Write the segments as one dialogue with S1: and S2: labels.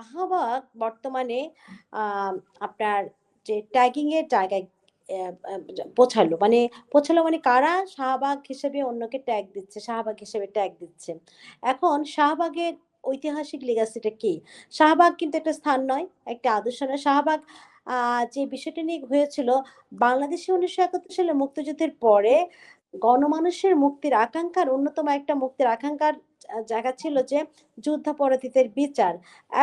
S1: শাহবাগ বর্তমানে আপনার যে ট্যাগিং এর জায়গায় পৌঁছালো। মানে পৌঁছালো মানে কারা শাহবাগ হিসেবে অন্যকে ট্যাগ দিচ্ছে, শাহবাগ হিসেবে ট্যাগ দিচ্ছে। এখন শাহবাগের ঐতিহাসিক legacy টা কি? শাহবাগ কিন্তু একটা স্থান নয়, একটা আদর্শ নয়। শাহবাগ যে বিষয়টা নিয়ে হয়েছিল বাংলাদেশে ১৯৭১ সালে মুক্তিযুদ্ধের পরে গণমানুষের মুক্তির আকাঙ্ক্ষার অন্যতম একটা মুক্তির আকাঙ্ক্ষার জায়গা ছিল যে যুদ্ধাপরাধীদের বিচার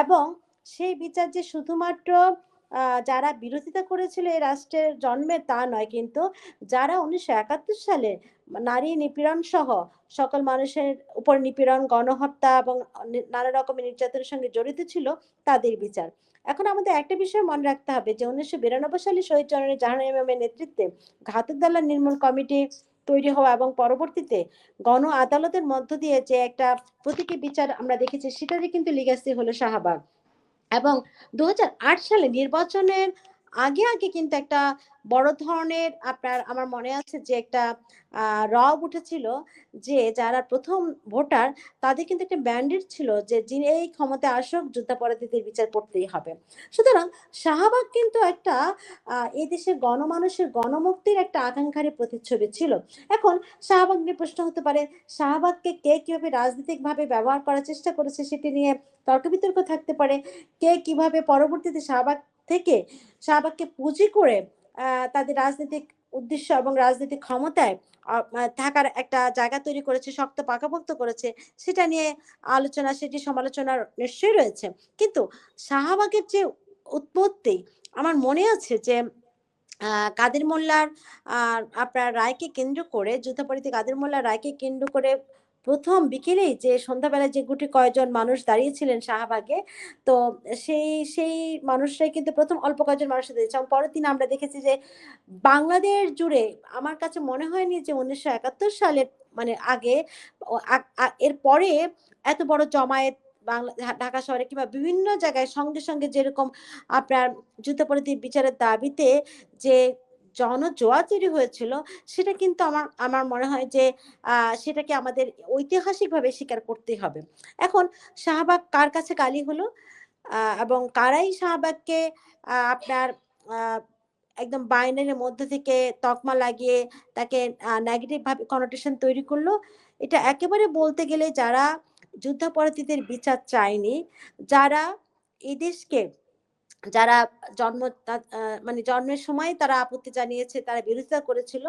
S1: এবং সেই বিচার যে শুধুমাত্র যারা বিরোধিতা করেছিল এই রাষ্ট্রের জন্মে তা নয় কিন্তু যারা ১৯৭১ সালে নারী নিপীড়ন সহ সকল মানুষের উপর নিপীড়ন, গণহত্যা এবং নানা রকমের নির্যাতনের সঙ্গে জড়িত ছিল তাদের বিচার। এখন আমাদের একটা বিষয় মনে রাখতে হবে যে ১৯৯২ সালে শহীদ জননী ইমামের নেতৃত্বে ঘাতক দালাল নির্মূল কমিটি তৈরি হওয়া এবং পরবর্তীতে গণ আদালতের মধ্য দিয়ে যে একটা প্রতীকী বিচার আমরা দেখেছি, সেটারই কিন্তু লিগাসি হলো শাহবাগ। এবং দু হাজার আট সালে নির্বাচনের আগে, আগে কিন্তু একটা বড় ধরনের আপনার আমার মনে আছে যে একটা রব উঠেছিল যে যারা প্রথম ভোটার তাদের কিন্তু একটা ব্যান্ডেড ছিল যে যিনি এই ক্ষমতায় আসুক যুদ্ধাপরাধীদের বিচার করতেই হবে। সুতরাং শাহবাগ কিন্তু একটা আ দেশের গণমানুষের গণমুক্তির একটা আকাঙ্ক্ষারই প্রতিচ্ছবি ছিল। এখন শাহবাগ নিয়ে প্রশ্ন হতে পারে, শাহবাগকে কে কীভাবে রাজনৈতিকভাবে ব্যবহার করার চেষ্টা করেছে সেটি নিয়ে তর্ক-বিতর্ক থাকতে পারে। কে কীভাবে পরবর্তীতে শাহবাগ থেকে শাহবাগকে পুঁজি করে তাদের রাজনৈতিক উদ্দেশ্য এবং রাজনৈতিক ক্ষমতায় থাকার একটা জায়গা তৈরি করেছে, শক্ত পাকাপোক্ত করেছে সেটা নিয়ে আলোচনা, সেটি সমালোচনা নিশ্চয়ই রয়েছে। কিন্তু শাহবাগের যে উৎপত্তি আমার মনে আছে যে কাদের মোল্লার আপনার রায়কে কেন্দ্র করে যুদ্ধাপরাধী কাদের মোল্লার রায়কে কেন্দ্র করে ১ম বিকেলেই যে সন্ধ্যাবেলায় যে গুটি কয়েকজন মানুষ দাঁড়িয়েছিলেন শাহবাগে, তো সেই সেই মানুষরাই কিন্তু প্রথম অল্প কয়েকজন মানুষের দিয়েছে এবং পরের দিন আমরা দেখেছি যে বাংলাদেশ জুড়ে আমার কাছে মনে হয়নি যে ১৯৭১ সালের মানে আগে আ এরপরে এত বড় জমায়েত বাংলা ঢাকা শহরে কিংবা বিভিন্ন জায়গায় সঙ্গে, সঙ্গে যেরকম আপনার যুদ্ধাপরাধী বিচারের দাবিতে যে জনজোয়ার তৈরি হয়েছিল সেটা কিন্তু আমার আমার মনে হয় যে সেটাকে আমাদের ঐতিহাসিকভাবে স্বীকার করতেই হবে। এখন শাহবাগ কার কাছে গালি হলো? এবং কারাই শাহবাগকে আপনার একদম বাইনারির মধ্যে থেকে তকমা লাগিয়ে তাকে নেগেটিভ ভাবে connotation তৈরি করল। এটা একেবারে বলতে গেলে যারা যুদ্ধাপরাধীদের বিচার চায়নি, যারা এদেশকে যারা জন্ম মানে জন্মের সময় তারা আপত্তি জানিয়েছে, তারা বিরোধিতা করেছিল,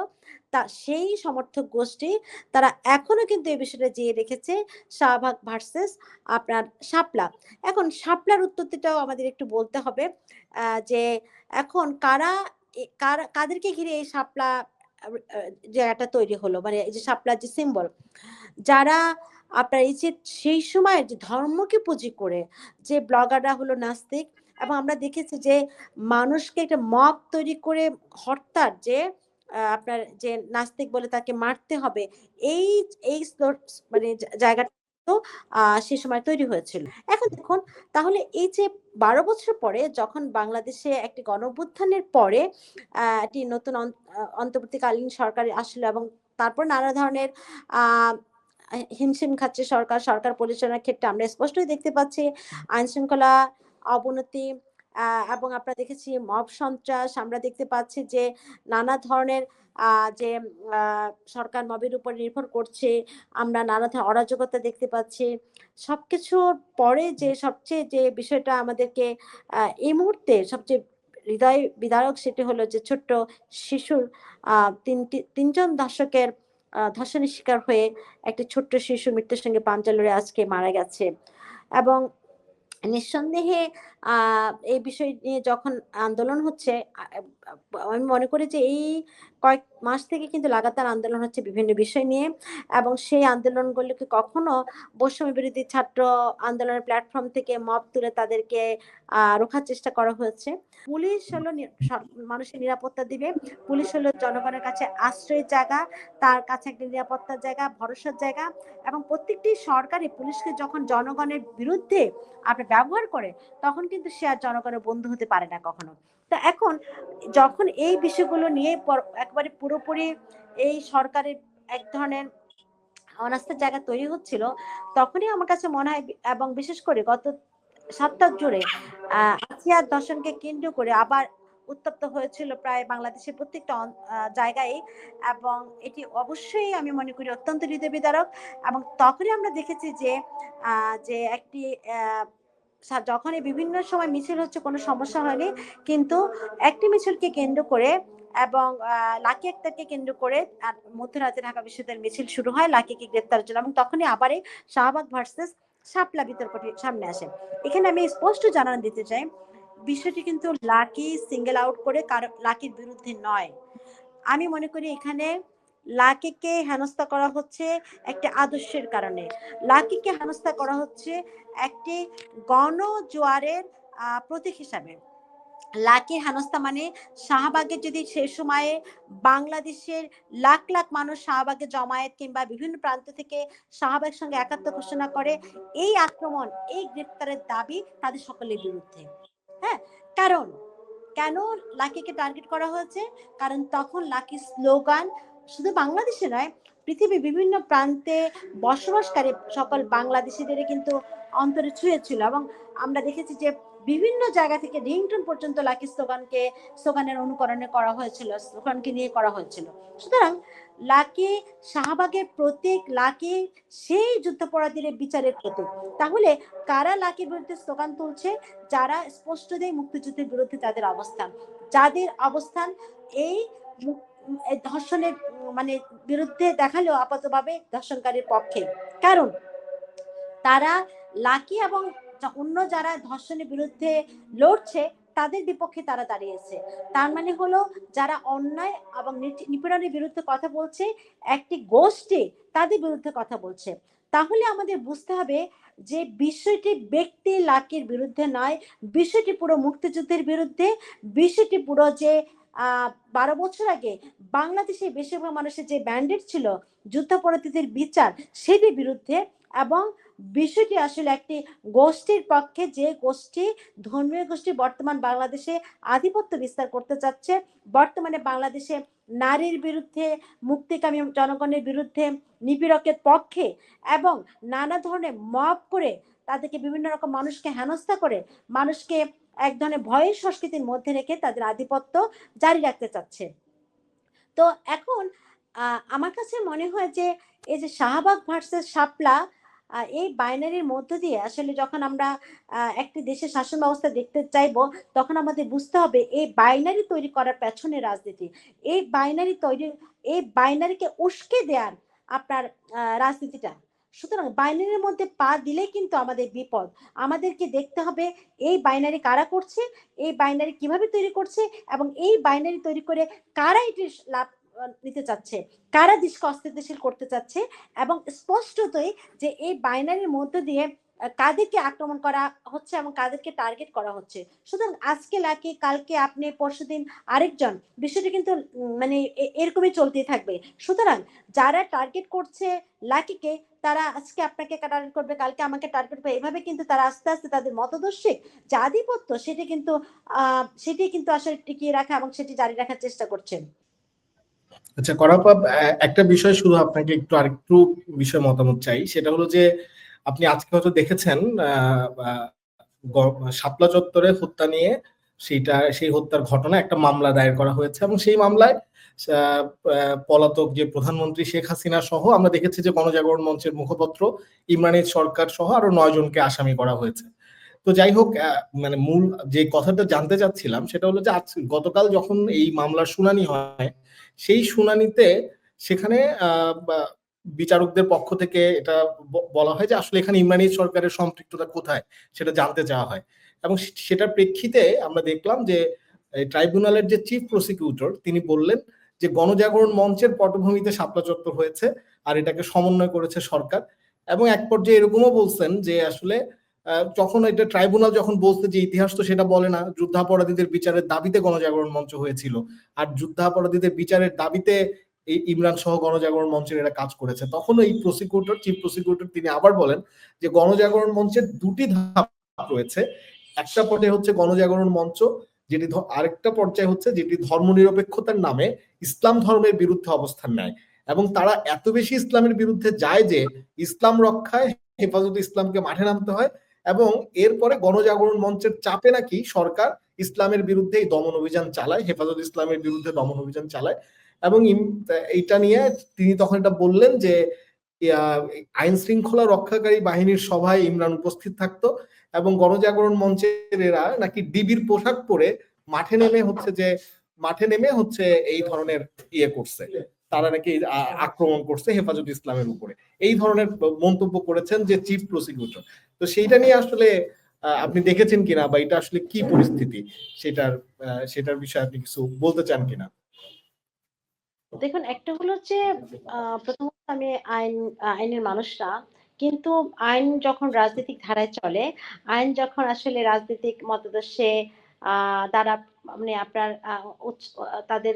S1: তা সেই সমর্থক গোষ্ঠী তারা এখনও কিন্তু এই বিষয়টা জিইয়ে রেখেছে শাহবাগ ভার্সেস আপনার শাপলা। এখন শাপলার উৎপত্তিটাও আমাদের একটু বলতে হবে যে এখন কারা কাদেরকে ঘিরে এই শাপলা জায়গাটা তৈরি হলো? মানে এই যে শাপলার যে সিম্বল যারা আপনার এই যে সেই সময় যে ধর্মকে পুঁজি করে যে ব্লগাররা হলো নাস্তিক এবং আমরা দেখেছি যে মানুষকে একটা মব তৈরি করে হত্যার যে আপনার যে নাস্তিক বলে তাকে মারতে হবে। এই এই মানে জায়গাটা সে সময় তৈরি হয়েছিল। এখন দেখুন, তাহলে এই যে ১২ বছর পরে যখন বাংলাদেশে একটি গণঅভ্যুত্থানের পরে একটি নতুন অন অন্তর্বর্তীকালীন সরকার আসলো এবং তারপর নানা ধরনের হিমশিম খাচ্ছে সরকার। সরকার পরিচালনার ক্ষেত্রে আমরা স্পষ্টই দেখতে পাচ্ছি আইনশৃঙ্খলা অবনতি এবং আমরা দেখেছি মব সন্ত্রাস, আমরা দেখতে পাচ্ছি যে নানা ধরনের যে সরকার মবের উপর নির্ভর করছে। আমরা নানা ধরনের অরাজকতা দেখতে পাচ্ছি। সবকিছুর পরে যে সবচেয়ে যে বিষয়টা আমাদেরকে এই মুহূর্তে সবচেয়ে হৃদয় বিদারক সেটি হলো যে ছোট্ট শিশুর আ ৩ টি ৩ জন ধর্ষকের আ ধর্ষণের শিকার হয়ে একটি ছোট্ট শিশু মৃত্যুর সঙ্গে পাঞ্জা লড়ে আজকে মারা গেছে। এবং নিঃসন্দেহে এই বিষয় নিয়ে যখন আন্দোলন হচ্ছে আমি মনে করি যে এই কয়েক মাস থেকে কিন্তু লাগাতার আন্দোলন হচ্ছে বিভিন্ন বিষয় নিয়ে এবং সেই আন্দোলনগুলোকে কখনো বৈষম্য বিরোধী ছাত্র আন্দোলনের প্ল্যাটফর্ম থেকে মব তুলে তাদেরকে রোখার চেষ্টা করা হয়েছে। পুলিশ হলো মানুষের নিরাপত্তা দিবে। পুলিশ হলো জনগণের কাছে আশ্রয়ের জায়গা, তার কাছে একটা নিরাপত্তার জায়গা, ভরসার জায়গা এবং প্রত্যেকটি সরকারি পুলিশকে যখন জনগণের বিরুদ্ধে আপনার ব্যবহার করে তখন কিন্তু সে আর জনগণের বন্ধু হতে পারে না কখনো। তা এখন যখন এই বিষয়গুলো নিয়ে একেবারে পুরোপুরি এই সরকারের এক ধরনের অনাস্থার জায়গা তৈরি হচ্ছিল, তখনই আমার কাছে মনে হয় এবং বিশেষ করে গত সপ্তাহ জুড়ে আসিয়ার দর্শনকে কেন্দ্র করে আবার উত্তপ্ত হয়েছিল প্রায় বাংলাদেশের প্রত্যেকটা জায়গায় এবং এটি অবশ্যই আমি মনে করি অত্যন্ত হৃদয় বিদারক এবং তখনই আমরা দেখেছি যে যে একটি যখনই বিভিন্ন সময় মিছিল হচ্ছে কোনো সমস্যা হয়নি, কিন্তু একটি মিছিলকে কেন্দ্র করে এবং লাকি আক্তারকে কেন্দ্র করে মধ্যরাতে ঢাকা বিশ্ববিদ্যালয়ের মিছিল শুরু হয় লাকিকে গ্রেপ্তারের জন্য এবং তখনই আবারই শাহবাগ ভার্সেস শাপলা বিতর্কটি সামনে আসে। এখানে আমি স্পষ্ট জানানো দিতে চাই, বিষয়টি কিন্তু লাকি সিঙ্গেল আউট করে কারও, লাকির বিরুদ্ধে নয়। আমি মনে করি এখানে লাকিকে হেনস্থা করা হচ্ছে একটি আদর্শের কারণে। লাকিকে হেনস্থা করা হচ্ছে একটি গণ জোয়ারের আহ, প্রতীক হিসাবে। লাকি হেনস্থা মানে শাহবাগে যদি সে সময়ে বাংলাদেশের লাখ লাখ মানুষ শাহবাগে জমায়েত কিংবা বিভিন্ন প্রান্ত থেকে শাহবাগের সঙ্গে একাত্ম ঘোষণা করে এই আক্রমণ এই গ্রেপ্তারের দাবি তাদের সকলের বিরুদ্ধে। হ্যাঁ? কারণ কেন লাকিকে টার্গেট করা হয়েছে? কারণ তখন লাকি স্লোগান শুধু বাংলাদেশে নয় পৃথিবীর বিভিন্ন প্রান্তে বসবাসকারী সকল বাংলাদেশিদের কিন্তু অন্তরে ছুঁয়েছিল এবং আমরা দেখেছি যে বিভিন্ন জায়গা থেকে রিংটন পর্যন্ত লাকি স্লোগানকে, স্লোগানের অনুকরণে করা হয়েছিল, স্লোগানকে নিয়ে করা হয়েছিল। সুতরাং লাকি শাহবাগের প্রতীক, লাকি সেই যুদ্ধাপরাধীদের বিচারের প্রতীক। তাহলে কারা লাকির বিরুদ্ধে স্লোগান তুলছে? যারা স্পষ্ট দেয় মুক্তিযুদ্ধের বিরুদ্ধে তাদের অবস্থান। যাদের অবস্থান এই ধর্ষণের মানে বিরুদ্ধে দেখালেও আপাতভাবে ধর্ষণকারীর পক্ষে। কারণ তারা লাকি এবং অন্য যারা ধর্ষণের বিরুদ্ধে লড়ছে, তাদের বিপক্ষে তারা দাঁড়িয়েছে। তার মানে হলো যারা অন্যায় এবং নিপীড়নের বিরুদ্ধে কথা বলছে, একটি গোষ্ঠী তাদের বিরুদ্ধে কথা বলছে। তাহলে আমাদের বুঝতে হবে যে বিষয়টি ব্যক্তি লাকির বিরুদ্ধে নয়, বিষয়টি পুরো মুক্তিযুদ্ধের বিরুদ্ধে, বিষয়টি পুরো যে বারো বছর আগে বাংলাদেশে বেশিরভাগ মানুষের যে ব্যান্ডেড ছিল যুদ্ধাপরাধীদের বিচার সেটির বিরুদ্ধে এবং বিষয়টি আসলে একটি গোষ্ঠীর পক্ষে যে গোষ্ঠী, ধর্মীয় গোষ্ঠী বর্তমান বাংলাদেশে আধিপত্য বিস্তার করতে চাচ্ছে, বর্তমানে বাংলাদেশে নারীর বিরুদ্ধে, মুক্তিকামী জনগণের বিরুদ্ধে, নিপীড়কের পক্ষে এবং নানা ধরনের মব করে তাদেরকে বিভিন্ন রকম মানুষকে হেনস্থা করে মানুষকে এক ধরনের ভয়ের সংস্কৃতির মধ্যে রেখে তাদের আধিপত্য জারি রাখতে চাচ্ছে। তো এখন আমার কাছে মনে হয় যে, এই যে শাহবাগ ভার্সেস শাপলা এই বাইনারির মধ্য দিয়ে আসলে যখন আমরা একটি দেশের শাসন ব্যবস্থা দেখতে চাইব, তখন আমাদের বুঝতে হবে এই বাইনারি তৈরি করার পেছনে রাজনীতি। এই বাইনারি তৈরি, এই বাইনারিকে উস্কে দেওয়ার আপনার রাজনীতিটা। সুতরাং বাইনারির মধ্যে পা দিলে কিন্তু আমাদের বিপদ। আমাদেরকে দেখতে হবে এই বাইনারি কারা করছে, এই বাইনারি কীভাবে তৈরি করছে এবং এই বাইনারি তৈরি করে কারা এটি লাভ নিতে চাচ্ছে, কারা দেশকে অস্থিতিশীল করতে চাচ্ছে এবং স্পষ্টতই যে এই বাইনারির মধ্য দিয়ে কাদেরকে আক্রমণ করা হচ্ছে এবং কাদেরকে টার্গেট করা হচ্ছে। সুতরাং আজকে লাকি, কালকে আপনি পরশুদিন আরেকজন, বিষয়টি কিন্তু মানে এরকমই চলতেই থাকবে। সুতরাং যারা টার্গেট করছে লাকিকে, তারা আজকে আপনাকে টার্গেট করবে, কালকে আমাকে টার্গেট করবে। এভাবে কিন্তু তারা আস্তে আস্তে তাদের মতদর্শিক যে আধিপত্য সেটি কিন্তু আহ সেটি কিন্তু আসলে টিকিয়ে রাখা এবং সেটি জারি রাখার চেষ্টা করছেন
S2: আচ্ছা করাপা একটা বিষয় শুধু আপনাকে একটু আরেকটু বিষয় মতামত চাই। সেটা হলো যে আপনি আজকে হয়তো দেখেছেন শাপলা চত্বরে হত্যা নিয়ে সেইটা, সেই হত্যার ঘটনা একটা মামলা দায়ের করা হয়েছে এবং সেই মামলায় পলাতক যে প্রধানমন্ত্রী শেখ হাসিনা সহ আমরা দেখেছি যে গণজাগরণ মঞ্চের মুখপত্র ইমরানের সরকার সহ আরও নয় জনকে আসামি করা হয়েছে। তো যাই হোক মানে মূল যে কথাটা জানতে চাচ্ছিলাম সেটা হলো যে গতকাল যখন এই মামলার শুনানি হয়, সেই শুনানিতে সেখানে বিচারকদের পক্ষ থেকে এটা বলা হয় যে আসলে এখানে ইমরানি সরকারের সম্পৃক্ততা কোথায় সেটা জানতে চাওয়া হয়। এবং সেটার প্রেক্ষিতে আমরা দেখলাম যে ট্রাইব্যুনালের যে চিফ প্রসিকিউটর তিনি বললেন যে গণজাগরণ মঞ্চের পটভূমিতে শাপলা চত্বর হয়েছে আর এটাকে সমন্বয় করেছে সরকার। এবং এক পর্যায়ে এরকমও বলছেন যে আসলে যখন এটা ট্রাইব্যুনাল যখন বলছে যে ইতিহাস তো সেটা বলে না, যুদ্ধাপরাধীদের বিচারের দাবিতে গণজাগরণ মঞ্চ হয়েছিল। আর যুদ্ধাপরাধীদের বিচারের দাবিতে এই ইমরান সহ গণজাগরণ মঞ্চের এরা কাজ করেছে। তখন এই প্রসিকিউটর চিফ প্রসিকিউটর তিনি আবার বলেন যে গণজাগরণ মঞ্চের দুটি ধাপ রয়েছে। একটা পর্যায়ে হচ্ছে গণজাগরণ মঞ্চ, যেটি আরেকটা পর্যায়ে হচ্ছে যেটি ধর্মনিরপেক্ষতার নামে ইসলাম ধর্মের বিরুদ্ধে অবস্থান নেয়। এবং তারা এত বেশি ইসলামের বিরুদ্ধে যায় যে ইসলাম রক্ষায় হেফাজত ইসলামকে মাঠে নামতে হয় এবং এরপরে গণজাগরণ মঞ্চের চাপে নাকি সরকার ইসলামের বিরুদ্ধে এই দমন অভিযান চালায়, হেফাজত ইসলামের বিরুদ্ধে দমন অভিযান চালায়। এবং এইটা নিয়ে তিনি তখন এটা বললেন যে আইন শৃঙ্খলা রক্ষাকারী বাহিনীর সভায় ইমরান উপস্থিত থাকতো এবং গণজাগরণ মঞ্চের এরা নাকি ডিবির পোশাক পরে মাঠে নেমে হচ্ছে যে, মাঠে নেমে হচ্ছে এই ধরনের ইয়ে করছে। তারা নাকি আক্রমণ করছে হেফাজত ইসলামের উপরে। এই ধরনের মন্তব্য করেছেন যে চিফ প্রসিকিউটর। তো সেইটা নিয়ে আসলে আপনি দেখেছেন কিনা বা এটা আসলে কি পরিস্থিতি? সেটার সেটার বিষয়ে আপনি কিছু বলতে চান কিনা?
S1: দেখুন, একটা হলো যে প্রথমত আমি আইন আইনের মানুষ না কিন্তু আইন যখন রাজনৈতিক ধারায় চলে, আইন যখন আসলে রাজনৈতিক মতাদর্শে দ্বারা মানে আপনার তাদের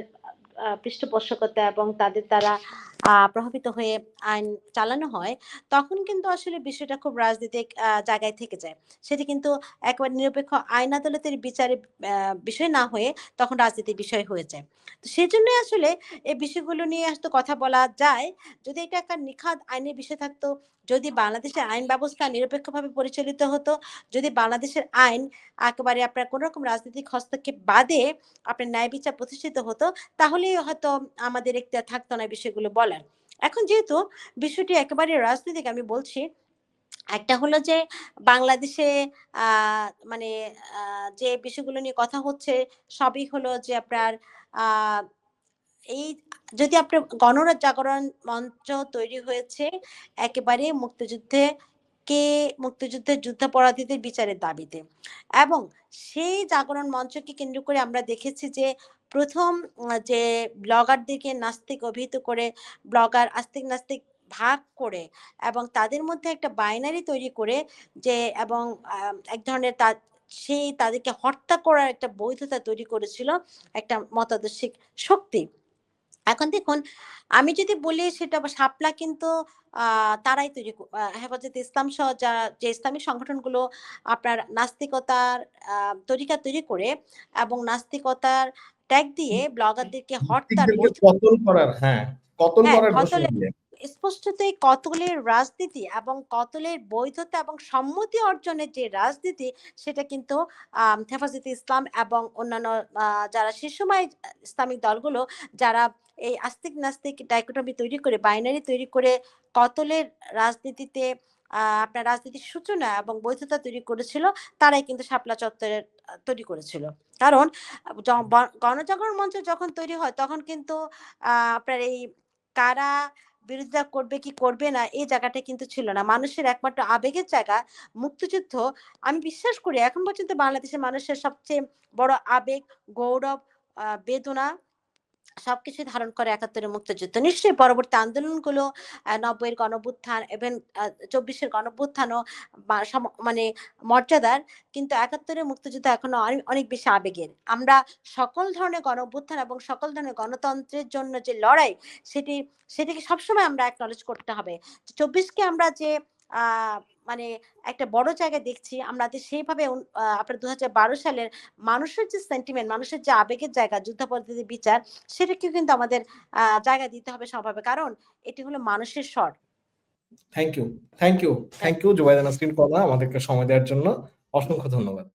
S1: পৃষ্ঠপোষকতা এবং তাদের দ্বারা প্রভাবিত হয়ে আইন চালানো হয়, তখন কিন্তু আসলে বিষয়টা খুব রাজনৈতিক জায়গায় থেকে যায়। সেটি কিন্তু একেবারে নিরপেক্ষ আইন আদালতের বিচারে বিষয় না হয়ে তখন রাজনীতির বিষয় হয়ে যায়। তো সেই জন্য আসলে এই বিষয়গুলো নিয়ে হয়তো কথা বলা যায়, যদি এটা একটা নিখাদ আইনের বিষয় থাকতো, যদি বাংলাদেশের আইন ব্যবস্থা নিরপেক্ষভাবে পরিচালিত হতো, যদি বাংলাদেশের আইন একেবারে আপনার কোন রকম রাজনৈতিক হস্তক্ষেপ বাদে আপনার ন্যায় বিচার প্রতিষ্ঠিত হতো তাহলে হয়তো আমাদের একটা থাকতো না বিষয়গুলো বলার এখন যেহেতু বিষয়টি একেবারে রাজনৈতিক, আমি বলছি, একটা হলো যে বাংলাদেশে মানে যে বিষয়গুলো নিয়ে কথা হচ্ছে, সবই হলো যে আপনার এই যদি আপনার জাগরণ মঞ্চ তৈরি হয়েছে, একেবারে মুক্তিযুদ্ধে, কে মুক্তিযুদ্ধের যুদ্ধাপরাধীদের বিচারের দাবিতে? এবং সেই জাগরণ মঞ্চকে কেন্দ্র করে আমরা দেখেছি যে প্রথম যে ব্লগারদেরকে নাস্তিক অভিহিত করে, ব্লগার আস্তিক নাস্তিক ভাগ করে এবং তাদের মধ্যে একটা বাইনারি তৈরি করে যে, এবং এক ধরনের তা, সেই তাদেরকে হত্যা করার একটা বৈধতা তৈরি করেছিল একটা মতাদর্শিক শক্তি। এখন দেখুন, আমি যদি বলি সেটা শাপলা কিন্তু তারাই তৈরি হেফাজতে ইসলাম সহ যা, যে ইসলামিক সংগঠনগুলো আপনার নাস্তিকতার তরিকা তৈরি করে এবং নাস্তিকতার ট্যাগ দিয়ে ব্লগারদেরকে বৈধ
S2: কতল করার হ্যাঁ কতল
S1: হ্যাঁ,
S2: করার
S1: স্পষ্টতই কতলের রাজনীতি এবং কতলের বৈধতা এবং সম্মতি অর্জনের যে রাজনীতি সেটা কিন্তু হেফাজতে ইসলাম এবং অন্যান্য যারা সে সময় ইসলামিক দলগুলো যারা এই আস্তিক নাস্তিক ডাইকোটমি তৈরি করে বাইনারি তৈরি করে কতলের রাজনীতিতে আপনার রাজনীতির সূচনা এবং বৈধতা তৈরি করেছিল তারাই কিন্তু শাপলা চত্বরের তৈরি করেছিল। কারণ গণজাগরণ মঞ্চ যখন তৈরি হয় তখন কিন্তু আপনার এই কারা বিরোধিতা করবে কি করবে না এই জায়গাটা কিন্তু ছিল না। মানুষের একমাত্র আবেগের জায়গা মুক্তিযুদ্ধ। আমি বিশ্বাস করি এখন পর্যন্ত বাংলাদেশের মানুষের সবচেয়ে বড় আবেগ গৌরব বেদনা সবকিছু ধারণ করে একাত্তরের মুক্তিযুদ্ধ। নিশ্চয়ই পরবর্তী আন্দোলনগুলো নব্বইয়ের গণভ্যুত্থান এবং চব্বিশের সম- মানে মর্যাদার, কিন্তু একাত্তরের মুক্তিযুদ্ধ এখনও অনেক- বেশি আবেগের। আমরা সকল ধরনের গণভ্যুত্থান এবং সকল ধরনের গণতন্ত্রের জন্য যে লড়াই, সেটি, সেটিকে সবসময় আমরা অ্যাকনলেজ করতে হবে। চব্বিশকে আমরা যে, আহ মানে একটা বড় জায়গায় দেখছি আমরা যে সেইভাবে আপনার বারো সালের মানুষের যে সেন্টিমেন্ট মানুষের যে আবেগের জায়গা যুদ্ধাপরাধীদের বিচার সেটাকে কিন্তু আমাদের আহ জায়গা দিতে হবে স্বভাবে। কারণ এটি হলো মানুষের স্বর।
S2: Thank you thank you thank you জুবাইদান আমাদেরকে সময় দেওয়ার জন্য অসংখ্য ধন্যবাদ।